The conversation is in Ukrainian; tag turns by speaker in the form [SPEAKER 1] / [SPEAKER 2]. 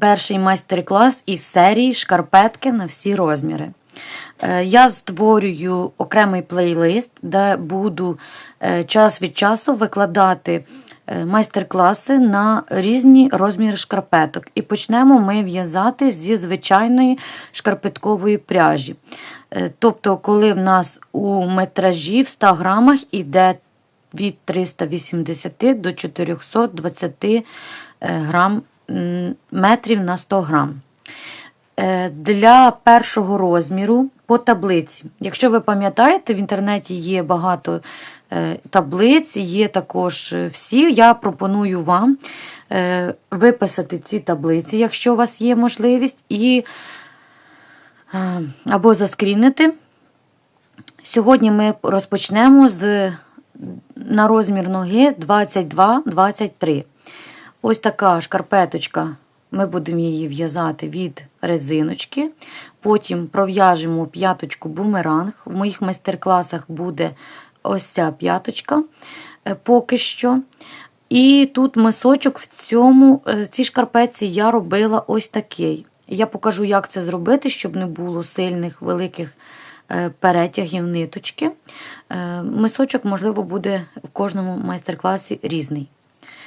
[SPEAKER 1] перший майстер-клас із серії шкарпетки на всі розміри. Е, Я створюю окремий плейлист, де буду е, час від часу викладати е, майстер-класи на різні розміри шкарпеток. І почнемо ми в'язати зі звичайної шкарпеткової пряжі. Тобто, коли в нас у метражі в 100 грамах іде від 380 до 420 е, грам метрів на 100 грам. Е, Для першого розміру по таблиці. Якщо ви пам'ятаєте, в інтернеті є багато е, таблиць, є також е, всі. Я пропоную вам виписати ці таблиці, якщо у вас є можливість, і або заскрінити. Сьогодні ми розпочнемо з на розмір ноги 22-23. Ось така шкарпеточка. Ми будемо її в'язати від резиночки. Потім пров'яжемо п'яточку бумеранг. В моїх майстер-класах буде ось ця п'яточка е, поки що. І тут мисочок в цьому, е, цій шкарпетці я робила ось такий. Я покажу, як це зробити, щоб не було сильних великих е, перетягів ниточки. Мисочок, можливо, буде в кожному майстер-класі різний.